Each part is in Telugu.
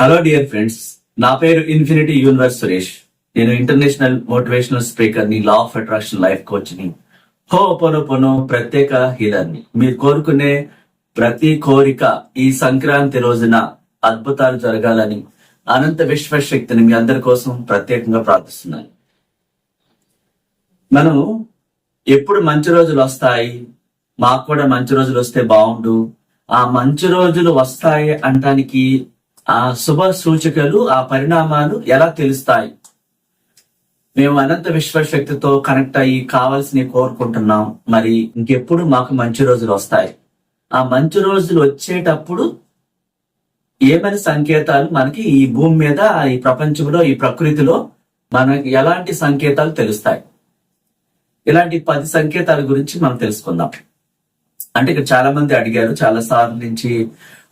హలో డియర్ ఫ్రెండ్స్ నా పేరు ఇన్ఫినిటీ యూనివర్స్ సురేష్. నేను ఇంటర్నేషనల్ మోటివేషనల్ స్పీకర్ని లా ఆఫ్ అట్రాక్షన్ లైఫ్ కోచ్ని. హో పొను పొను ప్రత్యేక హీలర్ని మీరు కోరుకునే ప్రతి కోరిక ఈ సంక్రాంతి రోజున అద్భుతాలు జరగాలని అనంత విశ్వశక్తిని మీ అందరి కోసం ప్రత్యేకంగా ప్రార్థిస్తున్నాను. మనం ఎప్పుడు మంచి రోజులు వస్తాయి? మాకు కూడా మంచి రోజులు వస్తే బాగుండు. ఆ మంచి రోజులు వస్తాయి అంటానికి ఆ శుభ సూచికలు ఆ పరిణామాలు ఎలా తెలుస్తాయి? మేము అనంత విశ్వశక్తితో కనెక్ట్ అయ్యి కావాల్సినవి కోరుకుంటున్నాం. మరి ఇంకెప్పుడు మాకు మంచి రోజులు వస్తాయి? ఆ మంచి రోజులు వచ్చేటప్పుడు ఏమని సంకేతాలు మనకి ఈ భూమి మీద ఈ ప్రపంచంలో ఈ ప్రకృతిలో మనకి ఎలాంటి సంకేతాలు తెలుస్తాయి? ఇలాంటి పది సంకేతాల గురించి మనం తెలుసుకుందాం. అంటే ఇక్కడ చాలా మంది అడిగారు చాలా సార్లు నుంచి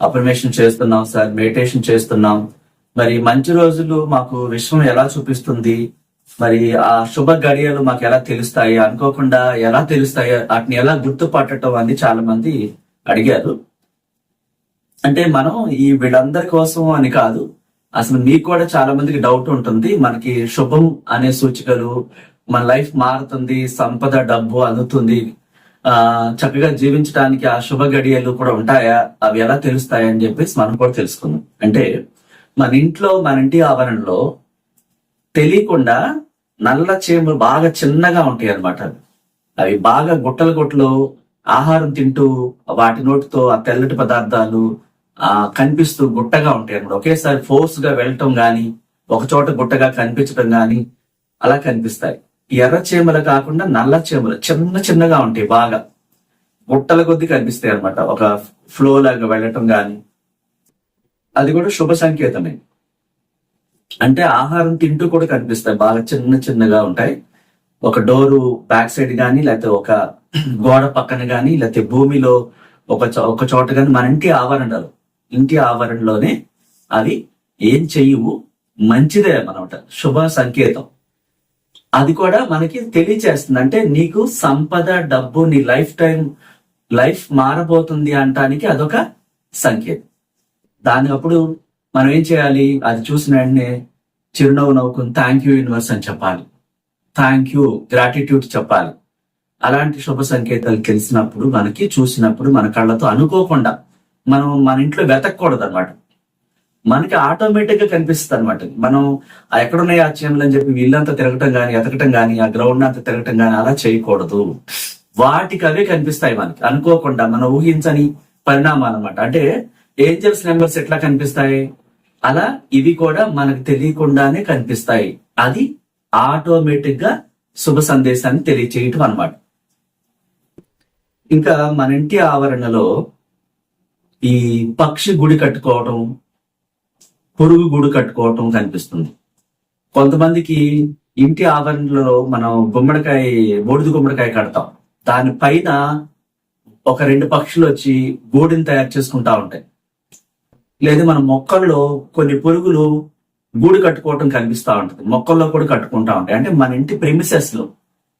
అఫర్మేషన్ చేస్తున్నాం సార్ మెడిటేషన్ చేస్తున్నాం. మరి మంచి రోజులు మాకు విశ్వం ఎలా చూపిస్తుంది? మరి ఆ శుభ గడియలు మాకు ఎలా తెలుస్తాయి? అనుకోకుండా ఎలా తెలుస్తాయి? వాటిని ఎలా గుర్తుపట్టడం అని చాలా మంది అడిగారు. అంటే మనం ఈ వీళ్ళందరి కోసం అని కాదు అసలు మీకు కూడా చాలా మందికి డౌట్ ఉంటుంది మనకి శుభం అనే సూచికలు మన లైఫ్ మారుతుంది సంపద డబ్బు అందుతుంది. చక్కగా జీవించడానికి ఆ శుభ గడియలు కూడా ఉంటాయా? అవి ఎలా తెలుస్తాయి అని చెప్పేసి మనం కూడా తెలుసుకుందాం. అంటే మన ఇంట్లో మన ఇంటి ఆవరణలో తెలియకుండా నల్ల చేములు బాగా చిన్నగా ఉంటాయి అన్నమాట అవి. అవి బాగా గుట్టలు గుట్టలు ఆహారం తింటూ వాటి నోటితో ఆ తెల్లటి పదార్థాలు ఆ కనిపిస్తూ గుట్టగా ఉంటాయి అనమాట ఒకేసారి ఫోర్స్గా వెళ్ళటం గాని ఒక చోట గుట్టగా కనిపించడం గాని అలా కనిపిస్తాయి. ఎర్ర చీమలు కాకుండా నల్ల చీమలు చిన్న చిన్నగా ఉంటాయి బాగా. ముట్టల కొద్ది కనిపిస్తాయి అన్నమాట. ఒక ఫ్లో లాగా వెళ్ళటం కానీ అది కూడా శుభ సంకేతమే. అంటే ఆహారం తింటూ కూడా కనిపిస్తాయి. బాగా చిన్న చిన్నగా ఉంటాయి. ఒక డోరు బ్యాక్ సైడ్ కానీ లేకపోతే ఒక గోడ పక్కన కానీ లేకపోతే భూమిలో ఒక చో- ఒక చోట కానీ మన ఇంటి ఆవరణలో ఇంటి ఆవరణలోనే అవి ఏం చెయ్యవు మంచిదే అనమాట శుభ సంకేతం. అది కూడా మనకి తెలియచేస్తుంది. అంటే నీకు సంపద డబ్బు నీ లైఫ్ టైం లైఫ్ మారబోతుంది అంటానికి అదొక సంకేతం. దాని అప్పుడు మనం ఏం చేయాలి? అది చూసిన వెంటనే చిరునవ్వు నవ్వుకుని థ్యాంక్ యూ యూనివర్స్ అని చెప్పాలి. థ్యాంక్ యూ గ్రాటిట్యూడ్ చెప్పాలి. అలాంటి శుభ సంకేతాలు తెలిసినప్పుడు మనకి చూసినప్పుడు మన కళ్ళతో అనుకోకుండా మనం మన ఇంట్లో వెతకూడదు అనమాట మనకి ఆటోమేటిక్గా కనిపిస్తుంది అనమాట మనం ఎక్కడున్నాయి ఆ చీమలు అని చెప్పి వీళ్ళంతా తిరగటం కానీ ఎతకటం కానీ ఆ గ్రౌండ్ అంతా తిరగటం కానీ అలా చేయకూడదు. వాటికి అవే కనిపిస్తాయి మనకి. అనుకోకుండా మనం ఊహించని పరిణామాలు అనమాట అంటే ఏంజల్స్ నెంబర్స్ ఎట్లా కనిపిస్తాయి? అలా ఇవి కూడా మనకు తెలియకుండానే కనిపిస్తాయి. అది ఆటోమేటిక్గా శుభ సందేశాన్ని తెలియచేయటం అన్నమాట. ఇంకా మన ఇంటి ఆవరణలో ఈ పక్షి గుడి కట్టుకోవటం పురుగు గుడి కట్టుకోవటం కనిపిస్తుంది. కొంతమందికి ఇంటి ఆవరణలో మనం గుమ్మడికాయ బూడిద గుమ్మడికాయ కడతాం. దాని పైన ఒక రెండు పక్షులు వచ్చి గూడిని తయారు చేసుకుంటా ఉంటాయి. లేదా మన మొక్కల్లో కొన్ని పురుగులు గూడు కట్టుకోవటం కనిపిస్తూ ఉంటుంది. మొక్కల్లో కూడా కట్టుకుంటా ఉంటాయి. అంటే మన ఇంటి ప్రెమిసెస్లో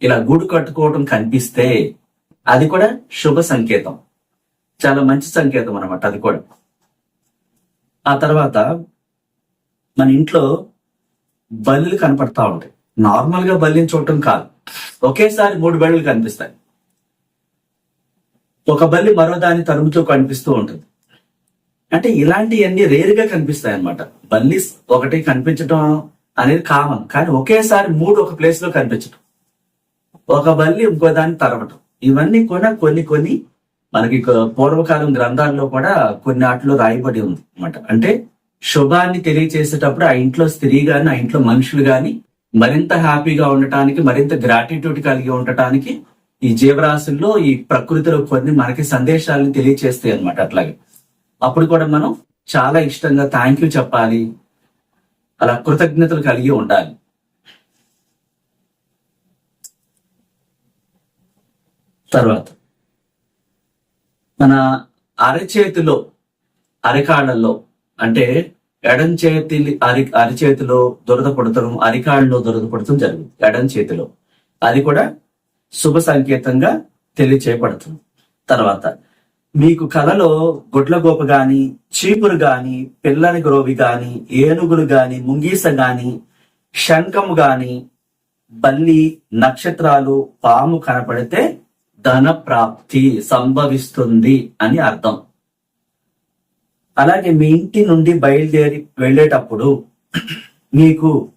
ఇలా గూడు కట్టుకోవటం కనిపిస్తే అది కూడా శుభ సంకేతం. చాలా మంచి సంకేతం అనమాట అది కూడా. ఆ తర్వాత మన ఇంట్లో బల్లులు కనపడతా ఉంటాయి. నార్మల్గా బల్లిని చూడటం కాదు. ఒకేసారి మూడు బల్లులు కనిపిస్తాయి. ఒక బల్లి మరో దాని తరుముతూ కనిపిస్తూ ఉంటుంది. అంటే ఇలాంటివన్నీ రేరుగా కనిపిస్తాయి అన్నమాట బల్లి ఒకటి కనిపించడం అనేది కామన్. కానీ ఒకేసారి మూడు ఒక ప్లేస్లో కనిపించడం ఒక బల్లి ఇంకో దాన్ని తరవటం ఇవన్నీ కూడా కొన్ని కొన్ని మనకి పూర్వకాలం గ్రంథాల్లో కూడా కొన్ని ఆటలో రాయబడి ఉంది అన్నమాట. అంటే శుభాన్ని తెలియచేసేటప్పుడు ఆ ఇంట్లో స్త్రీ గాని ఆ ఇంట్లో మనుషులు గాని మరింత హ్యాపీగా ఉండటానికి మరింత గ్రాటిట్యూడ్ కలిగి ఉండటానికి ఈ జీవరాశుల్లో ఈ ప్రకృతిలో కొన్ని మనకి సందేశాలను తెలియచేస్తాయి అనమాట అట్లాగే. అప్పుడు కూడా మనం చాలా ఇష్టంగా థ్యాంక్ యూ చెప్పాలి. అలా కృతజ్ఞతలు కలిగి ఉండాలి. తర్వాత మన అరచేతిలో అరకాళ్ళల్లో అంటే ఎడం చేతి అరి అరిచేతిలో దురద పడతాం అరికాళ్ళలో దురద పడటం జరిగింది. ఎడం చేతిలో. అది కూడా శుభ సంకేతంగా తెలియచేయబడుతుంది. తర్వాత మీకు కలలో గుడ్లగోప గాని చీపురు గాని పిల్లని గ్రోవి గాని ఏనుగులు గాని ముంగీస గాని శంఖము గాని బల్లి నక్షత్రాలు పాము కనపడితే ధన ప్రాప్తి సంభవిస్తుంది అని అర్థం. అలాగే మీ ఇంటి నుండి బయలుదేరి వెళ్ళేటప్పుడు మీకు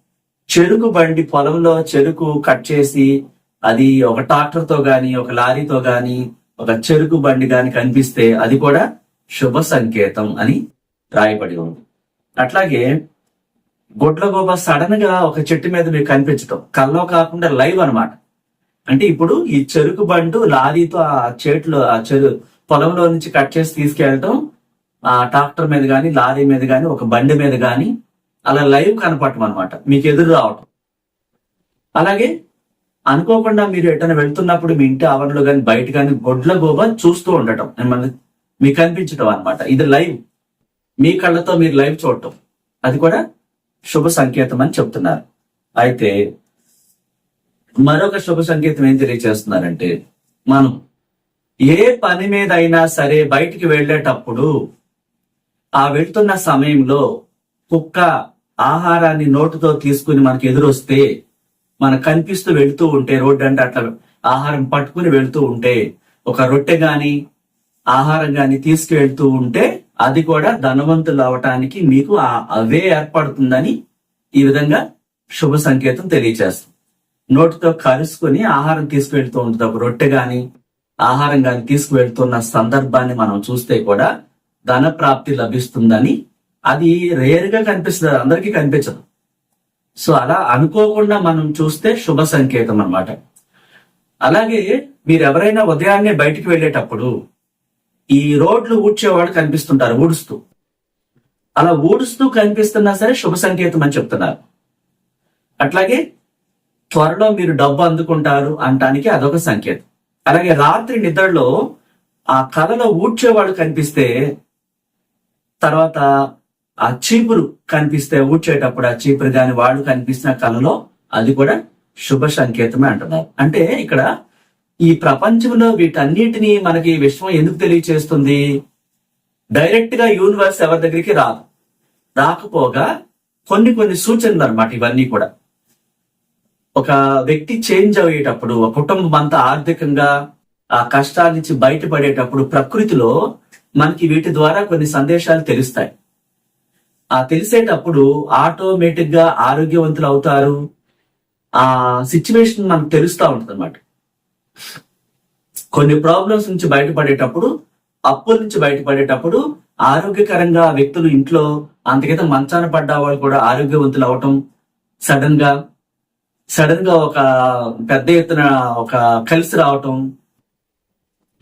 చెరుకు బండి పొలంలో చెరుకు కట్ చేసి అది ఒక ట్రాక్టర్తో కానీ గాని ఒక లారీతో గాని ఒక చెరుకు బండి గాని కనిపిస్తే అది కూడా శుభ సంకేతం అని రాయబడి ఉంది. అట్లాగే గొడ్లగోబ సడన్గా ఒక చెట్టు మీద మీకు కనిపించటం. కల్లో కాకుండా లైవ్ అన్నమాట. అంటే ఇప్పుడు ఈ చెరుకు బండు లారీతో ఆ చేట్లో ఆ చెరు పొలంలో నుంచి కట్ చేసి తీసుకెళ్ళటం ట్రాక్టర్ మీద కానీ లారీ మీద కానీ ఒక బండి మీద కానీ అలా లైవ్ కనపడటం అనమాట మీకు ఎదురు రావటం. అలాగే అనుకోకుండా మీరు ఎటైనా వెళ్తున్నప్పుడు మీ ఇంటి ఆవరణలో కానీ బయట కానీ గొడ్ల గోబ చూస్తూ ఉండటం. మిమ్మల్ని మీకు కనిపించడం అనమాట ఇది లైవ్. మీ కళ్ళతో మీరు లైవ్ చూడటం. అది కూడా శుభ సంకేతం అని చెప్తున్నారు. అయితే మరొక శుభ సంకేతం ఏం తెలియజేస్తున్నారంటే మనం ఏ పని మీద అయినా సరే బయటికి వెళ్ళేటప్పుడు ఆ వెళ్తున్న సమయంలో కుక్క ఆహారాన్ని నోటుతో తీసుకుని మనకి ఎదురొస్తే మనకు కనిపిస్తూ వెళ్తూ ఉంటే రోడ్డు అంటే అట్లా ఆహారం పట్టుకుని వెళ్తూ ఉంటే ఒక రొట్టె గాని ఆహారం గాని తీసుకువెళ్తూ ఉంటే అది కూడా ధనవంతులు అవటానికి మీకు ఆ అవే ఏర్పడుతుందని ఈ విధంగా శుభ సంకేతం తెలియజేస్తుంది నోటితో కలుసుకుని ఆహారం తీసుకువెళ్తూ ఉంటుంది. ఒక రొట్టె గాని ఆహారం గాని తీసుకువెళ్తున్న సందర్భాన్ని మనం చూస్తే కూడా ధన ప్రాప్తి లభిస్తుందని అది రేర్గా కనిపిస్తుంది అందరికీ కనిపించదు. సో అలా అనుకోకుండా మనం చూస్తే శుభ సంకేతం అన్నమాట. అలాగే మీరు ఎవరైనా ఉదయాన్నే బయటికి వెళ్ళేటప్పుడు ఈ రోడ్లు ఊడ్చేవాడు కనిపిస్తుంటారు ఊడుస్తూ. అలా ఊడుస్తూ కనిపిస్తున్నా సరే శుభ సంకేతం అని చెప్తున్నారు. అట్లాగే త్వరలో మీరు డబ్బు అందుకుంటారు అనటానికి అదొక సంకేతం. అలాగే రాత్రి నిద్రలో ఆ కళలో ఊడ్చేవాడు కనిపిస్తే తర్వాత ఆ చీపురు కనిపిస్తే ఊడ్చేటప్పుడు ఆ చీపురు కాని వాడు కనిపిస్తున్న కళలో అది కూడా శుభ సంకేతమే అంటున్నారు అంటే ఇక్కడ ఈ ప్రపంచంలో వీటన్నిటిని మనకి విశ్వం ఎందుకు తెలియచేస్తుంది? డైరెక్ట్గా యూనివర్స్ ఎవరి దగ్గరికి రాదు. రాకపోగా కొన్ని కొన్ని సూచనలు అన్నమాట ఇవన్నీ కూడా. ఒక వ్యక్తి చేంజ్ అయ్యేటప్పుడు ఒక కుటుంబం అంతా ఆర్థికంగా ఆ కష్టాల నుంచి బయటపడేటప్పుడు ప్రకృతిలో మనకి వీటి ద్వారా కొన్ని సందేశాలు తెలుస్తాయి. ఆ తెలిసేటప్పుడు ఆటోమేటిక్గా ఆరోగ్యవంతులు అవుతారు. ఆ సిచ్యువేషన్ మనకు తెలుస్తూ ఉంటుంది అనమాట కొన్ని ప్రాబ్లమ్స్ నుంచి బయటపడేటప్పుడు అప్పుల నుంచి బయటపడేటప్పుడు ఆరోగ్యకరంగా వ్యక్తులు ఇంట్లో అంతకైతే మంచాన పడ్డ వాళ్ళు కూడా ఆరోగ్యవంతులు అవటం సడన్గా సడన్గా ఒక పెద్ద ఎత్తున ఒక కలిసి రావటం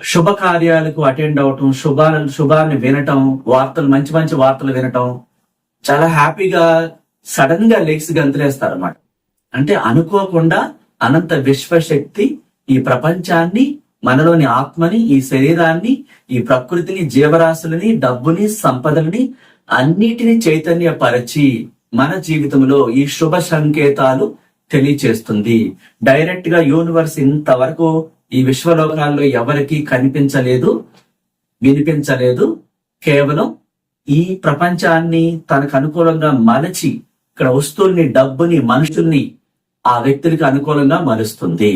శుభ కార్యాలకు అటెండ్ అవటం శుభాలను శుభాన్ని వినటం వార్తలు మంచి మంచి వార్తలు వినటం చాలా హ్యాపీగా సడన్గా లెగ్స్ గంతులేస్తారు అన్నమాట అంటే అనుకోకుండా అనంత విశ్వశక్తి ఈ ప్రపంచాన్ని మనలోని ఆత్మని ఈ శరీరాన్ని ఈ ప్రకృతిని జీవరాశులని డబ్బుని సంపదలని అన్నిటిని చైతన్యపరచి మన జీవితంలో ఈ శుభ సంకేతాలు తెలియచేస్తుంది. డైరెక్ట్గా యూనివర్స్ ఇంతవరకు ఈ విశ్వలోకాల్లో ఎవరికి కనిపించలేదు వినిపించలేదు. కేవలం ఈ ప్రపంచాన్ని తనకు అనుకూలంగా మలచి ఇక్కడ వస్తువుల్ని డబ్బుని మనుషుల్ని ఆ వ్యక్తులకి అనుకూలంగా మలుస్తుంది.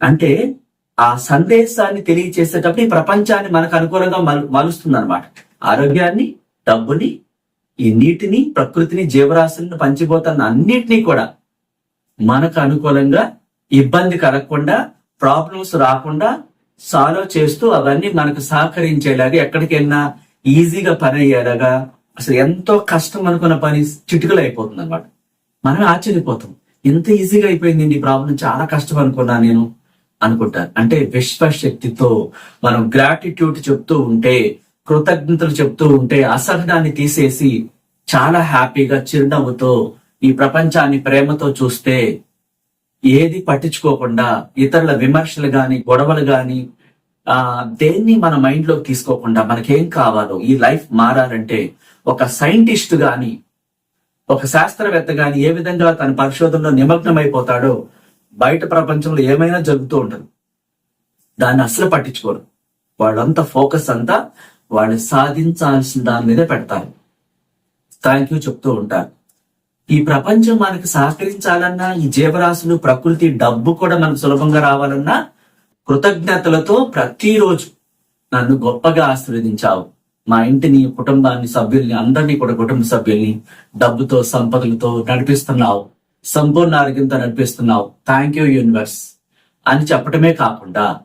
అంటే ఆ సందేశాన్ని తెలియచేసేటప్పుడు ఈ ప్రపంచాన్ని మనకు అనుకూలంగా మలు మలుస్తుంది అనమాట ఆరోగ్యాన్ని డబ్బుని ఈ నీటిని ప్రకృతిని జీవరాశులను పంచిపోతున్న అన్నిటినీ కూడా మనకు అనుకూలంగా ఇబ్బంది కలగకుండా ప్రాబ్లమ్స్ రాకుండా సాల్వ్ చేస్తూ అవన్నీ మనకు సహకరించేలాగా ఎక్కడికి వెళ్ళినా ఈజీగా పని అయ్యేలాగా అసలు ఎంతో కష్టం అనుకున్న పని చిటికలు అయిపోతుంది అనమాట మనం ఆశ్చర్యపోతాం. ఇంత ఈజీగా అయిపోయింది ఈ ప్రాబ్లం చాలా కష్టం అనుకున్నా నేను అనుకుంటాను అంటే విశ్వశక్తితో మనం గ్రాటిట్యూడ్ చెప్తూ ఉంటే కృతజ్ఞతలు చెప్తూ ఉంటే అసహనాన్ని తీసేసి చాలా హ్యాపీగా చిరునవ్వుతో ఈ ప్రపంచాన్ని ప్రేమతో చూస్తే ఏది పట్టించుకోకుండా ఇతరుల విమర్శలు గాని గొడవలు గాని ఆ దేన్ని మన మైండ్లోకి తీసుకోకుండా మనకేం కావాలో ఈ లైఫ్ మారాలంటే ఒక సైంటిస్ట్ గాని ఒక శాస్త్రవేత్త గాని ఏ విధంగా తన పరిశోధనలో నిమగ్నమైపోతాడో బయట ప్రపంచంలో ఏమైనా జరుగుతూ ఉంటుంది. దాన్ని అసలు పట్టించుకోరు. వాళ్ళంతా ఫోకస్ అంతా వాళ్ళు సాధించాల్సిన దాని మీద పెడతారు. థ్యాంక్ యూ చెప్తూ ఉంటారు. ఈ ప్రపంచం మనకు సహకరించాలన్నా ఈ జీవరాశులు ప్రకృతి డబ్బు కూడా మనకు సులభంగా రావాలన్నా కృతజ్ఞతలతో ప్రతిరోజు నన్ను గొప్పగా ఆశీర్వదించావు. మా ఇంటిని కుటుంబాన్ని సభ్యుల్ని అందరినీ కూడా కుటుంబ సభ్యుల్ని డబ్బుతో సంపదలతో నడిపిస్తున్నావు. సంపూర్ణ ఆరోగ్యంతో నడిపిస్తున్నావు. థ్యాంక్ యూ యూనివర్స్ అని చెప్పటమే కాకుండా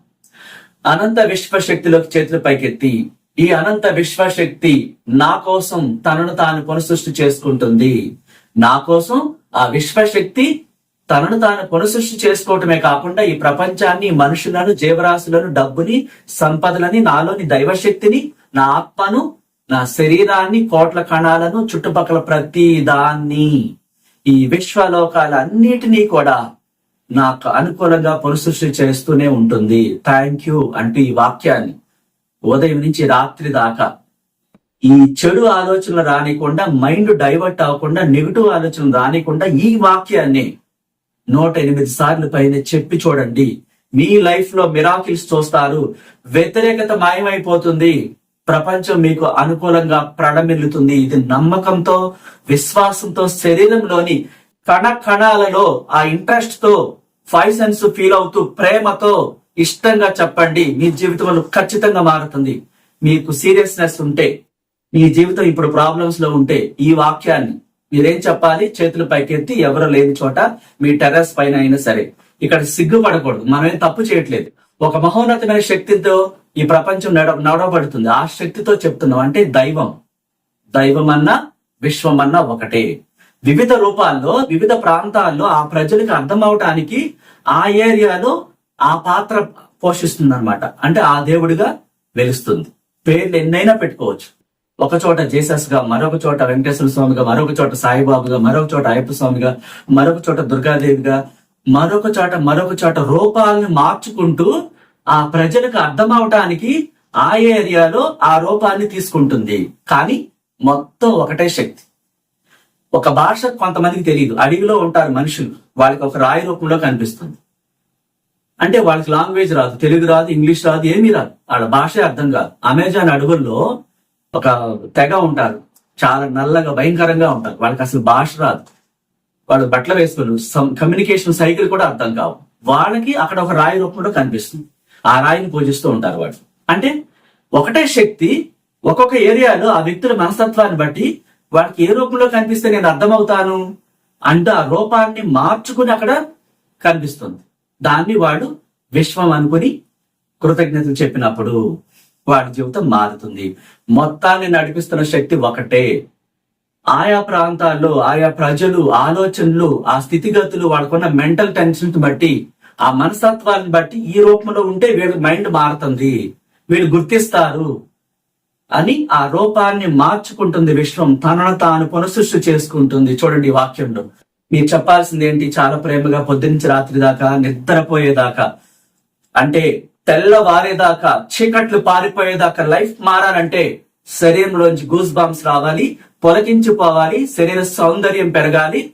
అనంత విశ్వశక్తిలోకి చేతులు పైకెత్తి ఈ అనంత విశ్వశక్తి నా కోసం తనను తాను పునఃసృష్టి చేసుకుంటుంది. నా కోసం ఆ విశ్వశక్తి తనను తాను పునసృష్టి చేసుకోవటమే కాకుండా ఈ ప్రపంచాన్ని మనుషులను జీవరాశులను డబ్బుని సంపదలని నాలోని దైవశక్తిని నా ఆత్మను నా శరీరాన్ని కోట్ల కణాలను చుట్టుపక్కల ప్రతి దాన్ని ఈ విశ్వలోకాలన్నిటినీ కూడా నాకు అనుకూలంగా పునసృష్టి చేస్తూనే ఉంటుంది. థ్యాంక్ యూ అంటూ ఈ వాక్యాన్ని ఉదయం నుంచి రాత్రి దాకా ఈ చెడు ఆలోచనలు రానికుండా మైండ్ డైవర్ట్ అవ్వకుండా నెగిటివ్ ఆలోచనలు రానికుండా ఈ వాక్యాన్ని నూట ఎనిమిది సార్లు పైన చెప్పి చూడండి. మీ లైఫ్లో మిరాకిల్స్ చూస్తారు. వ్యతిరేకత మాయమైపోతుంది. ప్రపంచం మీకు అనుకూలంగా ప్రణమిల్లుతుంది. ఇది నమ్మకంతో విశ్వాసంతో శరీరంలోని కణ కణాలలో ఆ ఇంట్రెస్ట్తో ఫైవ్ సెన్స్ ఫీల్ అవుతూ ప్రేమతో ఇష్టంగా చెప్పండి. మీ జీవితంలో ఖచ్చితంగా మారుతుంది. మీకు సీరియస్నెస్ ఉంటే మీ జీవితం ఇప్పుడు ప్రాబ్లమ్స్లో ఉంటే ఈ వాక్యాన్ని మీరేం చెప్పాలి? చేతులు పైకెత్తి ఎవరు లేని చోట మీ టెర్రస్ పైన అయినా సరే. ఇక్కడ సిగ్గుపడకూడదు. మనమేం తప్పు చేయట్లేదు. ఒక మహోన్నతమైన శక్తితో ఈ ప్రపంచం నడ నడవబడుతుంది. ఆ శక్తితో చెప్తున్నాం. అంటే దైవం. దైవం అన్నా విశ్వం అన్నా ఒకటే. వివిధ రూపాల్లో వివిధ ప్రాంతాల్లో ఆ ప్రజలకు అర్థం అవటానికి ఆ ఏరియాలో ఆ పాత్ర పోషిస్తుంది అనమాట అంటే ఆ దేవుడిగా వెలుస్తుంది. పేర్లు ఎన్నైనా పెట్టుకోవచ్చు. ఒక చోట జీసస్గా మరొక చోట వెంకటేశ్వర స్వామిగా మరొక చోట సాయిబాబుగా మరొక చోట అయ్యప్ప స్వామిగా మరొక చోట దుర్గాదేవిగా మరొక చోట మరొక చోట రూపాలను మార్చుకుంటూ ఆ ప్రజలకు అర్థమవటానికి ఆ ఏరియాలో ఆ రూపాన్ని తీసుకుంటుంది. కానీ మొత్తం ఒకటే శక్తి. ఒక భాష కొంతమందికి తెలియదు. అడవిలో ఉంటారు మనుషులు. వాళ్ళకి ఒక రాయి రూపంలో కనిపిస్తుంది. అంటే వాళ్ళకి లాంగ్వేజ్ రాదు. తెలుగు రాదు ఇంగ్లీష్ రాదు ఏమీ రాదు. వాళ్ళ భాషే అర్థం కాదు. అమెజాన్ అడవుల్లో ఒక తెగ ఉంటారు. చాలా నల్లగా భయంకరంగా ఉంటారు. వాళ్ళకి అసలు భాష రాదు. వాళ్ళు బట్టలు వేసుకుని కమ్యూనికేషన్ సైకిల్ కూడా అర్థం కావు. వాళ్ళకి అక్కడ ఒక రాయి రూపంలో కనిపిస్తుంది. ఆ రాయిని పూజిస్తూ ఉంటారు వాళ్ళు. అంటే ఒకటే శక్తి ఒక్కొక్క ఏరియాలో ఆ వ్యక్తుల మనస్తత్వాన్ని బట్టి వాళ్ళకి ఏ రూపంలో కనిపిస్తే నేను అర్థమవుతాను అంటూ ఆ రూపాన్ని మార్చుకుని అక్కడ కనిపిస్తుంది. దాన్ని వాడు విశ్వం అనుకుని కృతజ్ఞతలు చెప్పినప్పుడు వాడి జీవితం మారుతుంది. మొత్తాన్ని నడిపిస్తున్న శక్తి ఒకటే. ఆయా ప్రాంతాల్లో ఆయా ప్రజలు ఆలోచనలు ఆ స్థితిగతులు వాళ్ళకున్న మెంటల్ టెన్షన్ బట్టి ఆ మనస్తత్వాన్ని బట్టి ఈ రూపంలో ఉంటే వీళ్ళ మైండ్ మారుతుంది. వీళ్ళు గుర్తిస్తారు అని ఆ రూపాన్ని మార్చుకుంటుంది విశ్వం. తనను తాను పునఃసృష్టి చేసుకుంటుంది. చూడండి ఈ వాక్యంలో. మీరు చెప్పాల్సింది ఏంటి చాలా ప్రేమగా పొద్దునుంచి రాత్రి దాకా నిద్రపోయేదాకా. అంటే తెల్లవారేదాకా చీకట్లు పారిపోయేదాకా లైఫ్ మారాలంటే శరీరంలోంచి గూస్ బాంబ్స్ రావాలి పొలకించిపోవాలి శరీర సౌందర్యం పెరగాలి.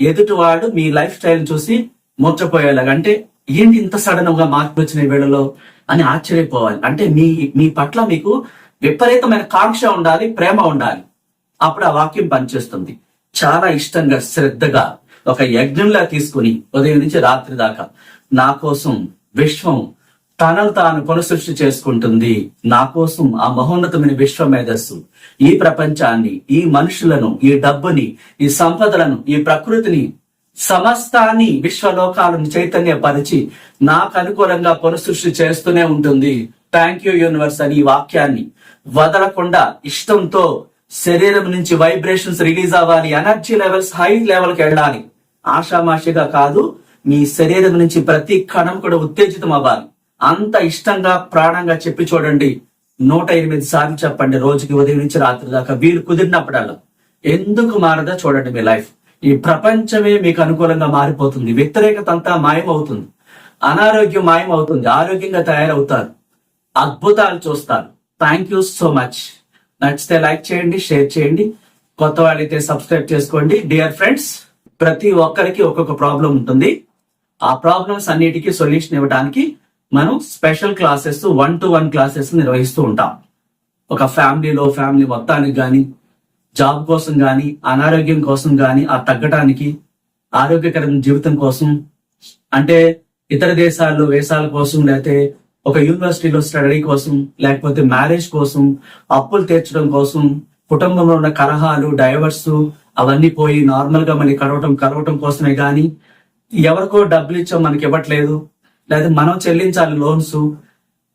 ఎదుటివాడు మీ లైఫ్ స్టైల్ చూసి ముచ్చపోయేలాగా అంటే ఏంటి ఇంత సడన్గా మార్పు వచ్చిన వేళలో అని ఆశ్చర్యపోవాలి. అంటే మీ మీ పట్ల మీకు విపరీతమైన కాంక్ష ఉండాలి ప్రేమ ఉండాలి. అప్పుడు ఆ వాక్యం పనిచేస్తుంది. చాలా ఇష్టంగా శ్రద్ధగా ఒక యజ్ఞంలా తీసుకుని ఉదయం నుంచి రాత్రి దాకా నా కోసం విశ్వం తనను తాను పునఃసృష్టి చేసుకుంటుంది. నా కోసం ఆ మహోన్నతమైన విశ్వ మేధస్సు ఈ ప్రపంచాన్ని ఈ మనుషులను ఈ డబ్బుని ఈ సంపదలను ఈ ప్రకృతిని సమస్తాన్ని విశ్వలోకాలను చైతన్యపరిచి నాకు అనుకూలంగా పునఃసృష్టి చేస్తూనే ఉంటుంది. థ్యాంక్ యూ యూనివర్స్ అని ఈ వాక్యాన్ని. వదలకుండా ఇష్టంతో శరీరం నుంచి వైబ్రేషన్స్ రిలీజ్ అవ్వాలి. ఎనర్జీ లెవెల్స్ హై లెవెల్కి వెళ్ళాలి. ఆషామాషిగా కాదు మీ శరీరం నుంచి ప్రతి కణం కూడా ఉత్తేజితం అవ్వాలి. అంత ఇష్టంగా ప్రాణంగా చెప్పి చూడండి. నూట ఎనిమిది సార్లు చెప్పండి రోజుకి ఉదయం నుంచి రాత్రి దాకా వీలు కుదిరినప్పుడల్లా. ఎందుకు మారదా చూడండి మీ లైఫ్. ఈ ప్రపంచమే మీకు అనుకూలంగా మారిపోతుంది. వ్యతిరేకత అంతా మాయమవుతుంది. అనారోగ్యం మాయమవుతుంది. ఆరోగ్యంగా తయారవుతారు. అద్భుతాలు చూస్తారు. థ్యాంక్ యూ సో మచ్ నచ్చితే లైక్ చేయండి షేర్ చేయండి. కొత్త వాళ్ళైతే సబ్స్క్రైబ్ చేసుకోండి. డియర్ ఫ్రెండ్స్ ప్రతి ఒక్కరికి ఒక్కొక్క ప్రాబ్లం ఉంటుంది. ఆ ప్రాబ్లమ్స్ అన్నిటికీ సొల్యూషన్ ఇవ్వడానికి మనం special classes one to one classes నిర్వహిస్తూ ఉంటాం. ఒక ఫ్యామిలీలో ఫ్యామిలీ మొత్తానికి కానీ జాబ్ కోసం కానీ అనారోగ్యం కోసం కానీ ఆ తగ్గటానికి ఆరోగ్యకరమైన జీవితం కోసం అంటే ఇతర దేశాల్లో వేసాల కోసం లేకపోతే ఒక యూనివర్సిటీలో స్టడీ కోసం లేకపోతే మ్యారేజ్ కోసం అప్పులు తీర్చడం కోసం కుటుంబంలో ఉన్న కలహాలు డైవర్స్ అవన్నీ పోయి నార్మల్గా మనకి మళ్ళీ కలవటం కలవటం కోసమే కానీ ఎవరికో డబ్బులు ఇచ్చాం మనకి ఇవ్వట్లేదు. లేదా మనం చెల్లించాలి లోన్స్.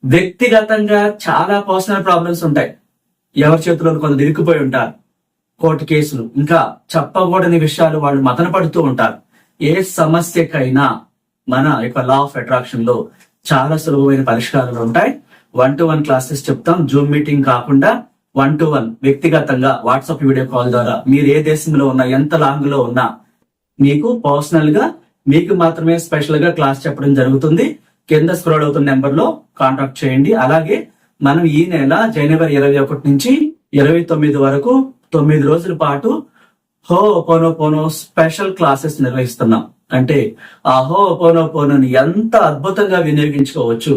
వ్యక్తిగతంగా చాలా పర్సనల్ ప్రాబ్లమ్స్ ఉంటాయి. ఎవరి చేతిలో కొందరు ఇరుక్కుపోయి ఉంటారు. కోర్టు కేసులు. ఇంకా చెప్పకూడని విషయాలు వాళ్ళు మదన పడుతూ ఉంటారు. ఏ సమస్యకైనా మన యొక్క లా ఆఫ్ అట్రాక్షన్లో చాలా సులభమైన పరిష్కారాలు ఉంటాయి. వన్ టు వన్ క్లాసెస్ చెప్తాం. జూమ్ మీటింగ్ కాకుండా వన్ టు వన్ వ్యక్తిగతంగా వాట్సాప్ వీడియో కాల్ ద్వారా మీరు ఏ దేశంలో ఉన్నా ఎంత లాంగ్లో ఉన్నా మీకు పర్సనల్గా మీకు మాత్రమే స్పెషల్గా క్లాస్ చెప్పడం జరుగుతుంది. కింద స్క్రోల్ అవుతున్న నెంబర్లో కాంటాక్ట్ చేయండి. అలాగే మనం ఈ నెల జనవరి ఇరవై ఒకటి నుంచి ఇరవై తొమ్మిది వరకు తొమ్మిది రోజుల పాటు హో పోనో పోనో స్పెషల్ క్లాసెస్ నిర్వహిస్తున్నాం. అంటే ఆ హో పోనో పోనోని ఎంత అద్భుతంగా వినియోగించుకోవచ్చు.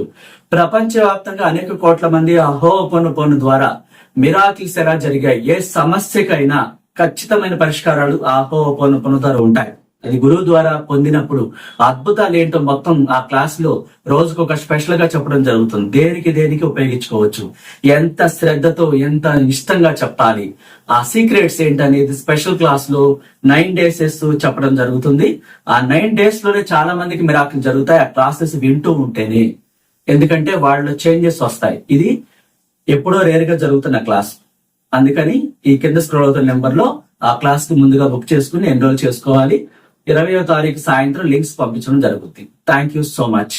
ప్రపంచవ్యాప్తంగా అనేక కోట్ల మంది ఆ హో పోనో పోను ద్వారా మిరాకిల్స్ ఎలా జరిగాయి ఏ సమస్యకైనా ఖచ్చితమైన పరిష్కారాలు ఆ హో పోనో పోను ద్వారా ఉంటాయి. అది గురువు ద్వారా పొందినప్పుడు అద్భుతాలు ఏంటో మొత్తం ఆ క్లాస్లో రోజుకు ఒక స్పెషల్గా చెప్పడం జరుగుతుంది. దేనికి దేనికి ఉపయోగించుకోవచ్చు? ఎంత శ్రద్ధతో ఎంత ఇష్టంగా చెప్పాలి? ఆ సీక్రెట్స్ ఏంటనేది స్పెషల్ క్లాస్లో నైన్ డేస్ చెప్పడం జరుగుతుంది. ఆ నైన్ డేస్లోనే చాలా మందికి మిరాకులు జరుగుతాయి. ఆ క్లాసెస్ వింటూ ఉంటేనే. ఎందుకంటే వాళ్ళలో చేంజెస్ వస్తాయి. ఇది ఎప్పుడో రేర్గా జరుగుతున్న క్లాస్ అందుకని ఈ కింద స్క్రోల్ అవుతున్న నెంబర్లో ఆ క్లాస్కి ముందుగా బుక్ చేసుకుని ఎన్రోల్ చేసుకోవాలి. ఇరవయో తారీఖు సాయంత్రం లింక్స్ పంపించడం జరుగుతుంది థ్యాంక్ యూ సో మచ్